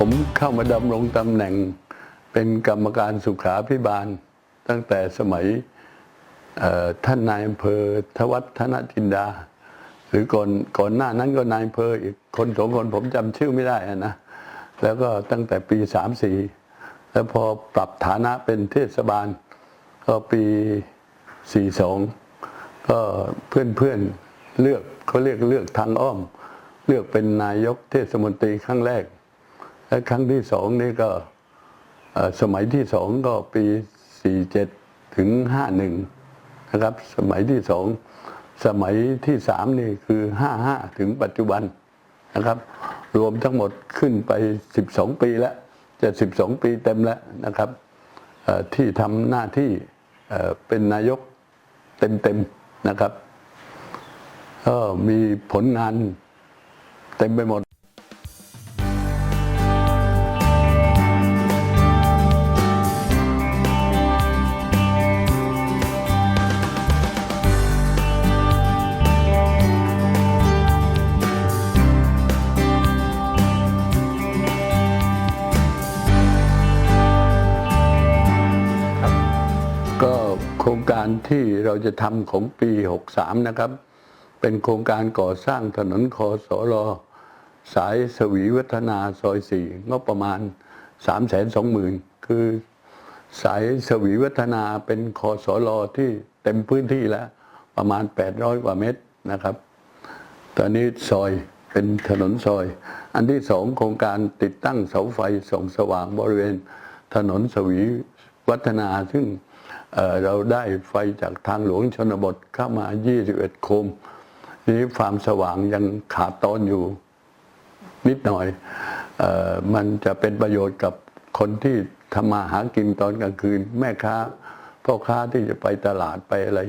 ผมเข้ามาดำรงตำแหน่งเป็นกรรมการสุขาพิบาล ตั้งแต่สมัยท่านนายอำเภอทวัฒนจินดา หรือก่อนก่อนหน้านั้นก็นายอำเภออีกคนสองคนผมจำชื่อไม่ได้อะนะแล้วก็ตั้งแต่ปีสามสี่แล้วพอปรับฐานะเป็นเทศบาล ก็ปีสี่สองก็เพื่อนเพื่อนๆเลือกเขาเรียกเลือกทางอ้อม เลือกเป็นนายกเทศมนตรีครั้งแรก และครั้งที่สองนี่ก็สมัยที่สองก็ปีสี่เจ็ดถึงห้าหนึ่งนะครับ สมัยที่สองสมัยที่สามนี่คือห้าห้าถึงปัจจุบันนะครับ รวมทั้งหมดขึ้นไปสิบสองปีแล้วจะสิบสองปีเต็มแล้วนะครับที่ทำหน้าที่เป็นนายกเต็มๆนะครับก็มีผลงานเต็มไปหมด โครงการที่เราจะทำของปี 63 นะครับ เป็นโครงการก่อสร้างถนนคอสรอสายสวีวัฒนาซอยสี่งบประมาณ 3 2 0 0 0 0 คือสายสวีวัฒนาเป็นคอสรอที่เต็มพื้นที่แล้ว ประมาณ 800 กว่าเมตรนะครับ ตอนนี้ซอยเป็นถนนซอย อันที่สองโครงการติดตั้งเสาไฟส่องสว่างบริเวณถนนสวีวัฒนาซึ่ง เเราได้ไฟจากทางหลวงชนบทเข้ามา 21 โคม ทีนี้ความสว่างยังขาดตอนอยู่นิดหน่อยออมันจะเป็นประโยชน์กับคนที่ทำมาหากินตอนกลางคืน แม่ค้าพ่อค้าที่จะไปตลาดไปอะไร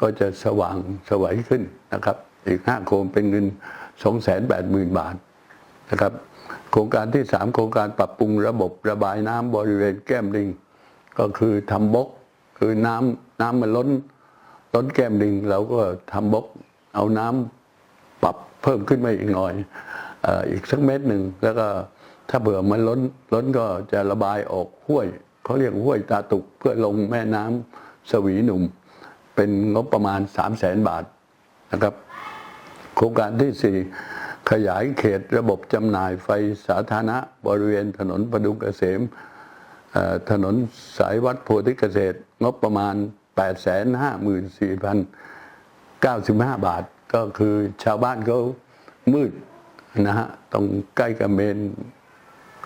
ก็จะสว่างสวัยขึ้นนะครับ อีกห้าโคมเป็นเงิน 2 8 0 0 0 0 บาทนะครับ โครงการที่ 3 โครงการปรับปรุงระบบระบายน้ำบริเวณแก้มลิง ก็คือทำบก คือน้ำน้ำมันล้นล้นแก้มลิงเราก็ทำบกเอาน้ำปรับเพิ่มขึ้นมาอีกหน่อยอีกสักเม็ดหนึ่งแล้วก็ถ้าเบื่อมันล้นล้นก็จะระบายออกห้วยเขาเรียกห้วยตาตุกเพื่อลงแม่น้ำสวีหนุ่ม เป็นงบประมาณ3 0 0แสนบาทนะครับ โครงการที่ 4 ขยายเขตระบบจำหน่ายไฟสาธารณะบริเวณถนนประดุงเกษมเอ่อ ถนนสายวัดโพธิเกษตร งบประมาณ 854,095 บาท ก็คือชาวบ้านเขามืดนะฮะตรงใกล้กับเมน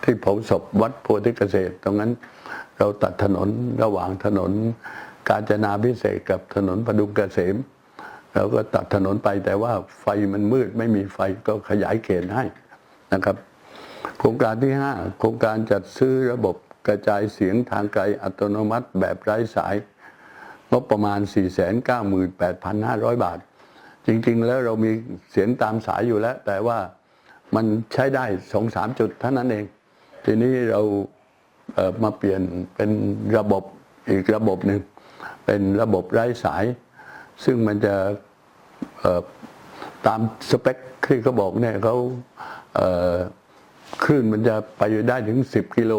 ที่เผาศพวัดโพธิเกษตร ตรงนั้นเราตัดถนนระหว่างถนนกาญจนาพิเศษกกับถนนพดุงเกษมเราก็ตัดถนนไปแต่ว่าไฟมันมืดไม่มีไฟก็ขยายเขตให้นะครับ โครงการที่ 5 โครงการจัดซื้อระบบ กระจายเสียงทางไกลอัตโนมัติแบบไร้สายงบประมาณ 498,500 บาท จริง ๆ แล้วเรามีเสียงตามสายอยู่แล้ว แต่ว่ามันใช้ได้สองสามจุดเท่านั้นเอง ทีนี้เราเมาเปลี่ยนเป็นระบบอีกระบบหนึ่ง เป็นระบบไร้สาย ซึ่งมันจะตามสเปคที่เขาบอกเนี่ยเขาเคลื่นมันจะไปได้ถึง 10 กิโล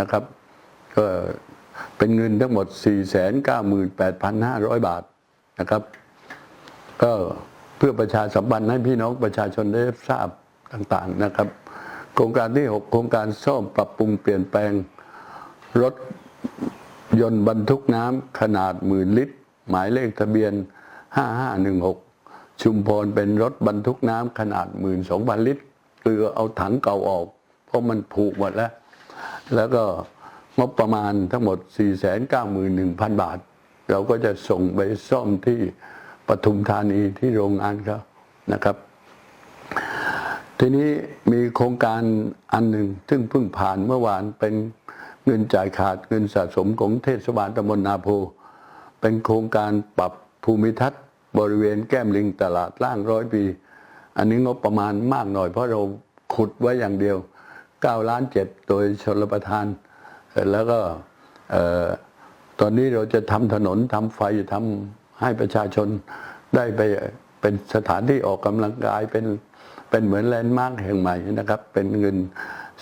นะครับ ก็เป็นเงินทั้งหมด 498,500 บาทนะครับ ก็เพื่อประชาสัมพันธ์ให้พี่น้องประชาชนได้ทราบต่างๆนะครับ โครงการที่ 6 โครงการซ่อมปรับปรุงเปลี่ยนแปลงรถยนต์บรรทุกน้ำขนาดหมื่นลิตร หมายเลขทะเบียน 5516 ชุมพรเป็นรถบรรทุกน้ำขนาด 12,000 ลิตรคือเอาถังเก่าออก เพราะมันผูกหมดแล้ว แล้วก็งบประมาณทั้งหมด 491,000 บาท เราก็จะส่งไปซ่อมที่ปทุมธานีที่โรงงานเขานะครับ ทีนี้มีโครงการอันหนึ่งซึ่งเพิ่งผ่านเมื่อวานเป็นเงินจ่ายขาดเงินสะสมของเทศบาลตำบลนาโพ เป็นโครงการปรับภูมิทัศน์ บริเวณแก้มลิงตลาดล่างร้อยปี อันนี้งบประมาณมากหน่อยเพราะเราขุดไว้อย่างเดียว 9 ล้านเจ็ดโดยชลประทาน แล้วก็ตอนนี้เราจะทำถนนทำไฟทำให้ประชาชนได้ไปเป็นสถานที่ออกกำลังกายเป็นเป็นเหมือนแลนด์มาร์คแห่งใหม่นะครับ เป็นเงิน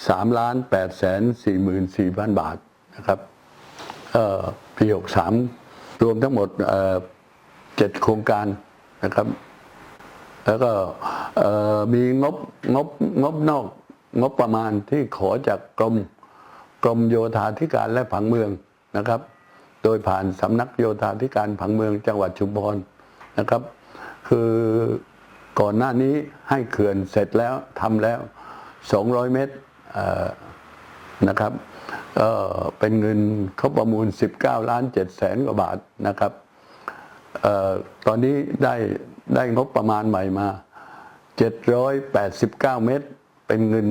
สามล้านแปดแสนสี่หมื่นสี่พันบาทนะครับปีหกสามรวมทั้งหมดเจ็ดโครงการนะครับ แล้วก็มีงบงบงบนอก งบประมาณที่ขอจากกรมกรมโยธาธิการและผังเมืองนะครับ โดยผ่านสำนักโยธาธิการผังเมืองจังหวัดชุมพรนะครับ คือก่อนหน้านี้ให้เขื่อนเสร็จแล้วทำแล้ว 200 เมตรเอ่อนะครับก็เป็นเงินเขาประมูล 19 ล้าน7แสนกว่าบาทนะครับออตอนนี้ได้ได้งบประมาณใหม่มา 789 เมตร เป็นเงิน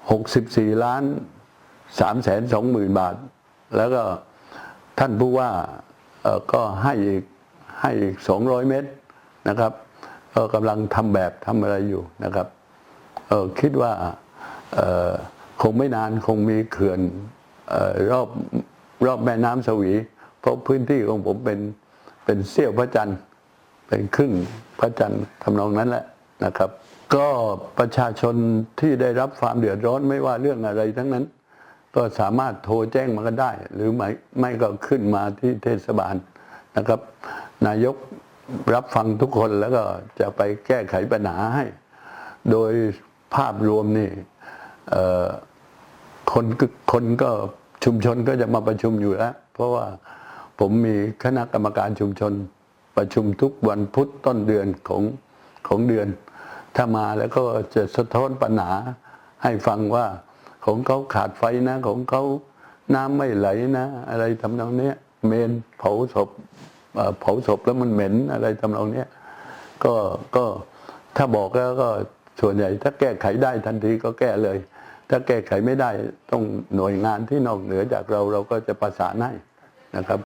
64 ล้าน3แสน2หมื่นบาท แล้วก็ท่านผู้ว่าก็ให้อีกให้อีก 200 เมตรนะครับก็กำลังทำแบบทำอะไรอยู่นะครับเออคิดว่าคงไม่นานคงมีเขื่อนออรอบรอบแม่น้ำสวี เพราะพื้นที่ของผมเป็นเป็นเสี้ยวพระจันทร์เป็นครึ่งพระจันทร์ทำนองนั้นแหละนะครับ ก็ประชาชนที่ได้รับความเดือดร้อนไม่ว่าเรื่องอะไรทั้งนั้น ก็สามารถโทรแจ้งมาก็ได้ หรือไม่ไม่ก็ขึ้นมาที่เทศบาลนะครับ นายกรับฟังทุกคนแล้วก็จะไปแก้ไขปัญหาให้ โดยภาพรวมนี่คนคนก็ชุมชนก็จะมาประชุมอยู่แล้ว เพราะว่าผมมีคณะกรรมการชุมชนประชุมทุกวันพุธต้นเดือนของของเดือน ถ้ามาแล้วก็จะสะท้อนปัญหาให้ฟังว่าของเขาขาดไฟนะ ของเขาน้ำไม่ไหลนะ อะไรทำนองเนี้ยเมนเผาศพเผาศพแล้วมันเหม็นอะไรทำนองเนี้ยก็ก็ถ้าบอกแล้วก็ส่วนใหญ่ ถ้าแก้ไขได้ทันทีก็แก้เลย ถ้าแก้ไขไม่ได้ต้องหน่วยงานที่นอกเหนือจากเราเราก็จะประสานให้นะครับ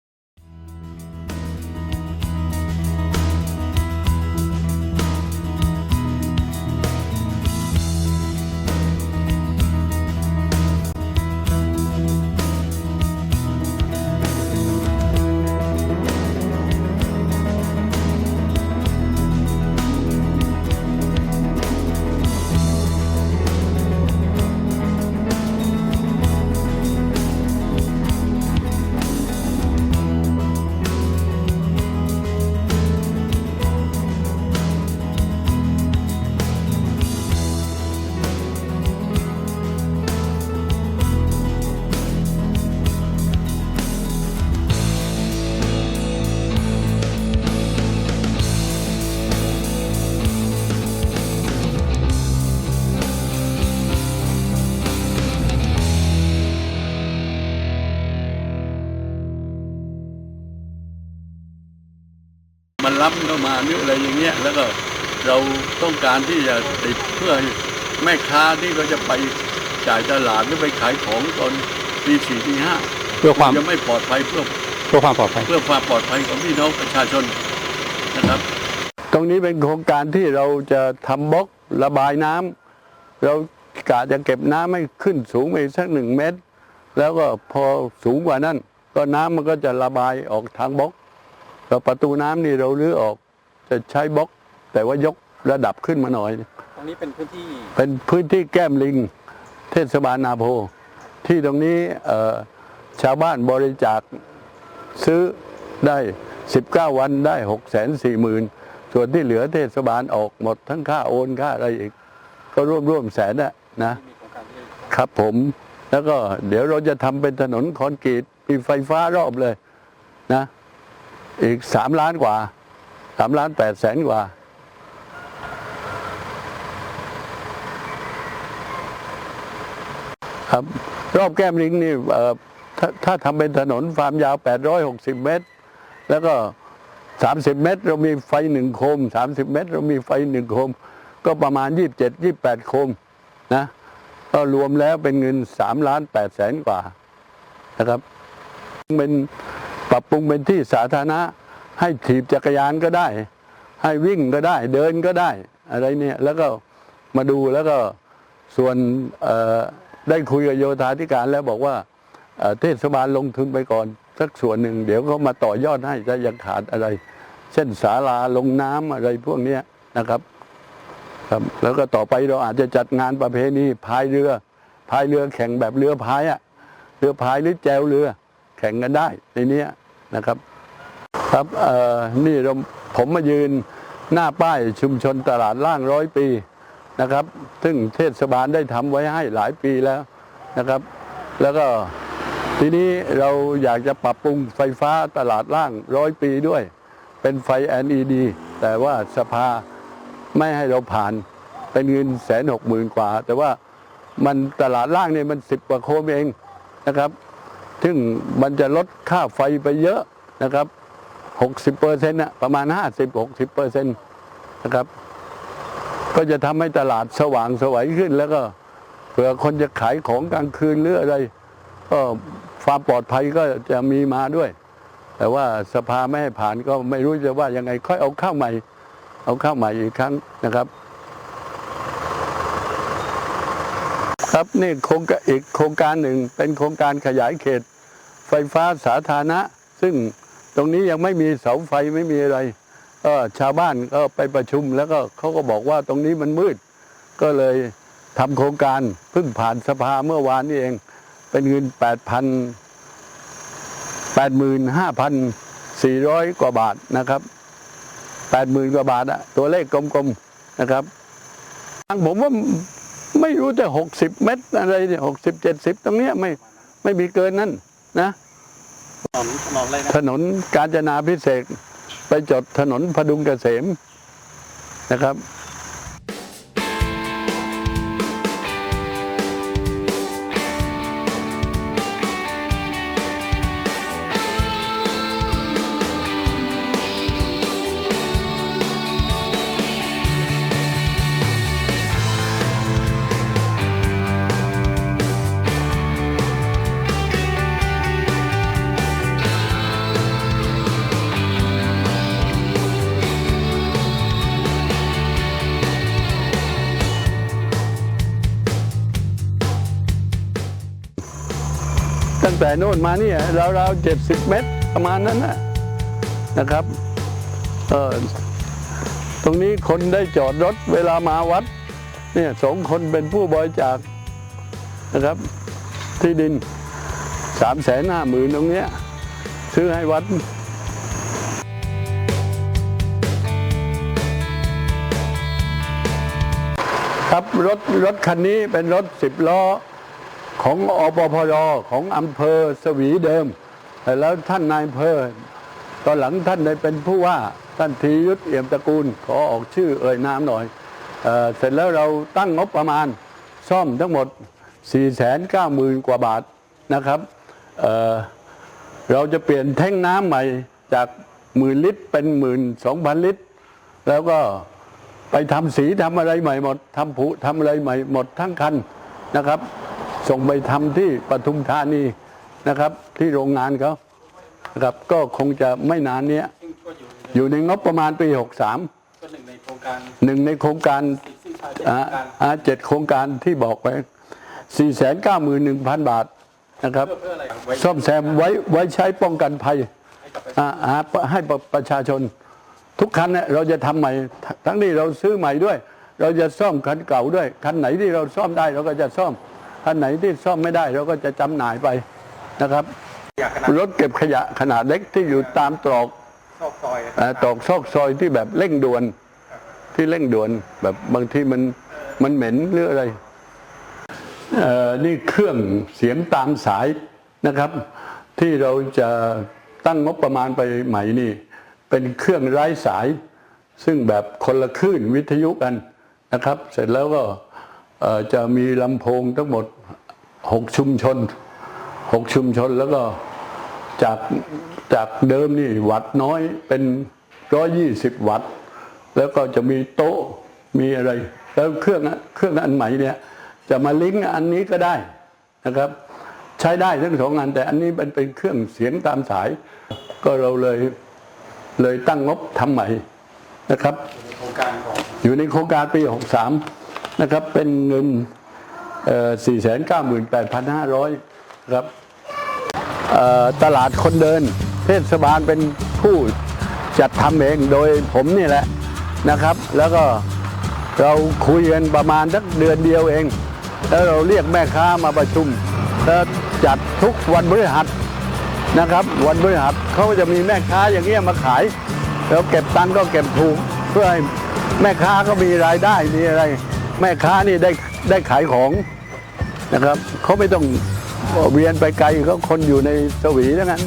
มันล้ำเข้ามาหรืออะไรอย่างเงี้ยแล้วก็เราต้องการที่จะติดเพื่อให้แม่ค้าที่เขาจะไปจ่ายตลาดหรือไปขายของตอนตีสี่ตีห้าเพื่อความจะไม่ปลอดภัยเพื่อเพื่อความปลอดภัยเพื่อความปลอดภัยของพี่น้องประชาชนนะครับ ตรงนี้เป็นโครงการที่เราจะทำบล็อกระบายน้ำเรากะจะเก็บน้ำให้ขึ้นสูงไปสักหนึ่งเมตร แล้วก็พอสูงกว่านั้น ก็น้ำมันก็จะระบายออกทางบล็อก เราประตูน้ำนี่เราลื้อออกจะใช้บล็อก แต่ว่ายกระดับขึ้นมาหน่อย ตรงนี้เป็นพื้นที่ เป็นพื้นที่แก้มลิง เทศบาลนาโพ ที่ตรงนี้เอ่อชาวบ้านบริจาคซื้อได้ 19 วันได้ 6 4 0 0 0 0 ส่วนที่เหลือเทศบาลออกหมดทั้งค่าโอนค่าอะไรอีก ก็ร่วมร่วมแสนนะนะมีโครงการที่ครับผมแล้วก็เดี๋ยวเราจะทำเป็นถนนคอนกรีตมีไฟฟ้ารอบเลยนะ อีกสามล้านกว่าสามล้านแปดแสนกว่า ครับ รอบแก้มลิงนี่เออถ้าถ้าทำเป็นถนนความยาว 860 เมตร แล้วก็ 30 เมตร เรามีไฟหนึ่งโคม 30 เมตร เรามีไฟหนึ่งโคม ก็ประมาณ 27 28 โคมนะก็รวมแล้วเป็นเงิน3ล้าน8แสนกว่านะครับ เป็น รับปรุงเป็นที่สาธารณะ ให้ถีบจักรยานก็ได้ ให้วิ่งก็ได้ เดินก็ได้ อะไรเนี่ยแล้วก็มาดูแล้วก็ส่วนได้คุยกับโยธาธิการแล้วบอกว่าเทศบาลลงทุนไปก่อน สักส่วนหนึ่ง เดี๋ยวเขามาต่อยอดให้ถ้ายังขาดอะไร เช่นศาลาลงน้ำอะไรพวกเนี้ยนะครับ ครับ แล้วก็ต่อไปเราอาจจะจัดงานประเพณีพายเรือพายเรือแข่งแบบเรือพายอะเรือพายหรือแจวเรือ แข่งกันได้ในนี้ นะครับครับเอ่อนี่เราผมมายืนหน้าป้ายชุมชนตลาดล่างร้อยปีนะครับ ซึ่งเทศบาลได้ทำไว้ให้หลายปีแล้วนะครับ แล้วก็ทีนี้เราอยากจะปรับปรุงไฟฟ้าตลาดล่างร้อยปีด้วย เป็นไฟ LED แต่ว่าสภาไม่ให้เราผ่านเป็นเงินแสนหกหมื่นกว่า แต่ว่ามันตลาดล่างเนี่ยมันสิบกว่าโคมเองนะครับ ซึ่งมันจะลดค่าไฟไปเยอะนะครับ 60เปอร์เซ็นต์ะประมาณ 50-60เปอร์เซ็นต์นะครับ ก็จะทำให้ตลาดสว่างสวัยขึ้น แล้วก็เผื่อคนจะขายของกลางคืนหรืออะไร ก็ความปลอดภัยก็จะมีมาด้วย แต่ว่าสภาไม่ให้ผ่านก็ไม่รู้จะว่ายังไงค่อยเอาเข้าใหม่ เอาเข้าใหม่อีกครั้งนะครับครับนี่โครงการอีกโครงการหนึ่งเป็นโครงการขยายเขต ไฟฟ้าสาธารณะ ซึ่งตรงนี้ยังไม่มีเสาไฟไม่มีอะไรก็ชาวบ้านก็ไปประชุมแล้วก็เขาก็บอกว่าตรงนี้มันมืด ก็เลยทำโครงการเพิ่งผ่านสภาเมื่อวานนี้เอง เป็นเงิน 8,000 85,400 กว่าบาทนะครับ 80,000 กว่าบาทอะตัวเลขกลมๆนะครับทางผมว่าไม่รู้จะ 60 เมตรอะไรเนี่ย60 70 ตรงเนี้ยไม่ไม่มีเกินนั้น นะถนนถนนอะไรนะถนนกาญจนาพิเศษกไปจดถนนพดุงเกษมนะครับ ตั้งแต่โน่นมาเนี่ยราวๆเจ็ดสิบเมตรประมาณนั้นนะนะครับเออตรงนี้คนได้จอดรถเวลามาวัด เนี่ยสองคนเป็นผู้บริจาคนะครับ ที่ดินสามแสนห้าหมื่นตรงเนี้ยซื้อให้วัดครับรถรถคันนี้เป็นรถสิบล้อ ของอปพรของอำเภอสวีเดิม แล้วท่านนายอำเภอตอนหลังท่านได้เป็นผู้ว่าท่านธียุทธเอี่ยมตระกูลขอออกชื่อเอ่ยนามหน่อยเอเสร็จแล้วเราตั้งงบประมาณซ่อมทั้งหมด 4 9 0 0 0 0 กว่าบาทนะครับเเราจะเปลี่ยนแท่งน้ำใหม่จากหมื่นลิตรเป็นหมื่นสองพันลิตร แล้วก็ไปทำสีทำอะไรใหม่หมดทำผุทำอะไรใหม่หมดทั้งคันนะครับ ส่งไปทำที่ปทุมธานีนะครับ ที่โรงงานเขานะครับก็คงจะไม่นานเนี้ยซึ่งก็อยู่ในอยู่ในงบประมาณปี 63ก็หนึ่งในโครงการหนึ่งในโครงการสิ้นชายเป็นอ่าโครงการอ่าเจ็ดโครงการที่บอกไว้491,000บาทนะครับเพื่อเพื่ออะไรไว้ซ่อมแซมไว้ไว้ใช้ป้องกันภัยให้กับประชาชนอ่าอ่าให้ประชาชน ทุกคันเนี่ยเราจะทำใหม่ ทั้งนี้เราซื้อใหม่ด้วย เราจะซ่อมคันเก่าด้วย คันไหนที่เราซ่อมได้เราก็จะซ่อม คันไหนที่ซ่อมไม่ได้เราก็จะจำหน่ายไปนะครับอยากขนาดรถเก็บขยะขนาดเล็กที่อยู่ตามตรอกซอกซอยเอ่อตรอกซอกซอยที่แบบเร่งด่วนที่เร่งด่วนแบบบางทีมันมันเหม็นหรืออะไรเอ่อนี่เครื่องเสียงตามสายนะครับ ที่เราจะตั้งงบประมาณไปใหม่นี่ เป็นเครื่องไร้สาย ซึ่งแบบคนละคลื่นวิทยุกันนะครับ เสร็จแล้วก็เอ่อ จะมีลำโพงทั้งหมดหกชุมชนหกชุมชนแล้วก็จากจากเดิมนี่วัดน้อยเป็นร้อยี่สิบวัตต์ แล้วก็จะมีโต๊ะมีอะไร แล้วเครื่องอะเครื่องอันใหม่เนี่ยจะมาลิงก์อันนี้ก็ได้นะครับ ใช้ได้ทั้งสองอันแต่อันนี้มันเป็นเครื่องเสียงตามสาย ก็เราเลยเลยตั้งงบทำใหม่นะครับโครงการของอยู่ในโครงการปี 63 นะครับเป็นเงิน 4 9 8 5 0 0 ครับเอ่อตลาดคนเดิน เทศบาลเป็นผู้จัดทำเองโดยผมนี่แหละนะครับ แล้วก็เราคุยกันประมาณสักเดือนเดียวเอง แล้วเราเรียกแม่ค้ามาประชุมแล้วจัดทุกวันพฤหัสนะครับ วันพฤหัสเขาจะมีแม่ค้าอย่างเงี้ยมาขาย แล้วเก็บตังก็เก็บถูกเพื่อให้แม่ค้าก็มีรายได้มีอะไร แม่ค้านี่ได้ได้ขายของนะครับเขาไม่ต้องเวียนไปไกลเขาคนอยู่ในสวีทั้งนั้น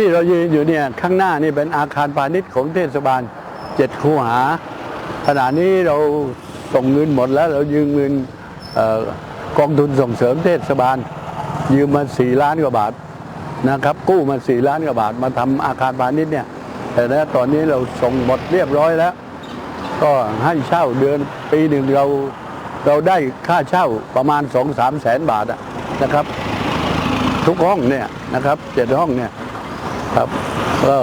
ที่เรายืนอยู่เนี่ยข้างหน้านี่เป็นอาคารพาณิชย์ของเทศบาลเจ็ดคูหา ขณะนี้เราส่งเงินหมดแล้วเรายืมเงินออกองทุนส่งเสริมเทศบาล ยืมมาสี่ล้านกว่าบาทนะครับ กู้มาสี่ล้านกว่าบาทมาทำอาคารพาณิชย์เนี่ย แต่แล้วตอนนี้เราส่งหมดเรียบร้อยแล้ว ก็ให้เช่าเดือนปีหนึ่งเราเราได้ค่าเช่าประมาณสองสามแสนบาทนะครับ ทุกห้องเนี่ยนะครับเจ็ดห้องเนี่ย ครับก็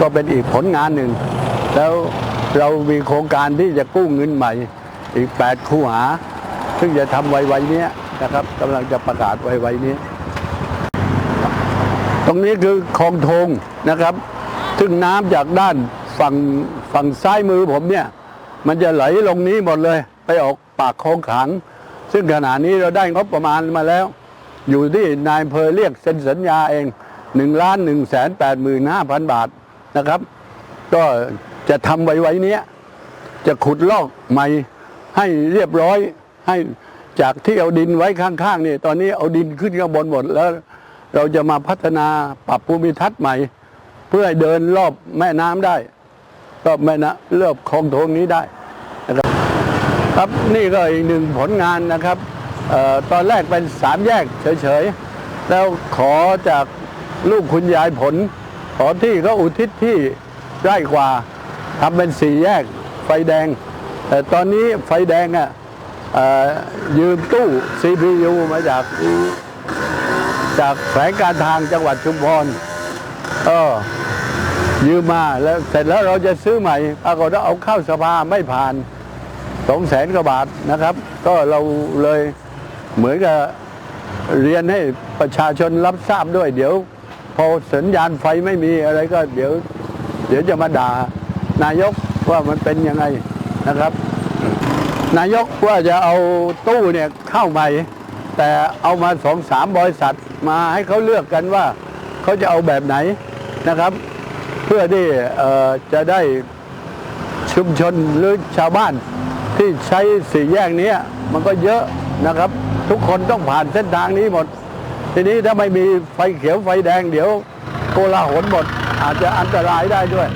ก็เป็นอีกผลงานหนึ่ง แล้วเรามีโครงการที่จะกู้เงินใหม่ อีก 8 คู่หา ซึ่งจะทำไวๆนี้นะครับกำลังจะประกาศไวๆนี้ ตรงนี้คือคลองทงนะครับ ซึ่งน้ำจากด้านฝั่งฝั่งซ้ายมือผมเนี่ย มันจะไหลลงนี้หมดเลย ไปออกปากคลองขัง ซึ่งขณะนี้เราได้งบประมาณมาแล้ว อยู่ที่นายอำเพอเรียกเซ็นสัญญาเอง 1นึ่งล้านหนึ่งแสนแปดหมื่นห้าพันบาทนะครับ ก็จะทำไว้ไว้เนี้ยจะขุดลอกใหม่ให้เรียบร้อยให้จากที่เอาดินไว้ข้างๆนี่ตอนนี้เอาดินขึ้นข้างบนหมดแล้ว เราจะมาพัฒนาปรับภูมิทัศน์ใหม่ เพื่อให้เดินรอบแม่น้ำได้รอบแม่น้ำรอบคลองโทงนี้ได้นะครับครับนี่ก็อีกหนึ่งผลงานนะครับออตอนแรกเป็นสามแยกเฉยๆ แล้วขอจาก ลูกคุณยายผล ขอที่เขาอุทิศที่ไร่กว่าทำเป็นสี่แยกไฟแดง แต่ตอนนี้ไฟแดงอะยืมตู้ CPU มาจากจากแขวงการทางจังหวัดชุมพรเออยืมมาแล้วเสร็จแล้วเราจะซื้อใหม่ปรากฏว่าเอาเข้าสภาไม่ผ่านสองแสนกว่าบาทนะครับ ก็เราเลยเหมือนกับเรียนให้ประชาชนรับทราบด้วยเดี๋ยว พอสัญญาณไฟไม่มีอะไรก็เดี๋ยว เดี๋ยวจะมาด่านายกว่ามันเป็นยังไงนะครับ นายกว่าจะเอาตู้เนี่ยเข้าใหม่แต่เอามาสองสามบริษัทมาให้เขาเลือกกันว่าเขาจะเอาแบบไหนนะครับ เพื่อที่จะได้ชุมชนหรือชาวบ้านที่ใช้สี่แยกนี้มันก็เยอะนะครับ ทุกคนต้องผ่านเส้นทางนี้หมด ทีนี้ถ้าไม่มีไฟเขียวไฟแดงเดี๋ยวโกลาหลหมดอาจจะอันตรายได้ด้วย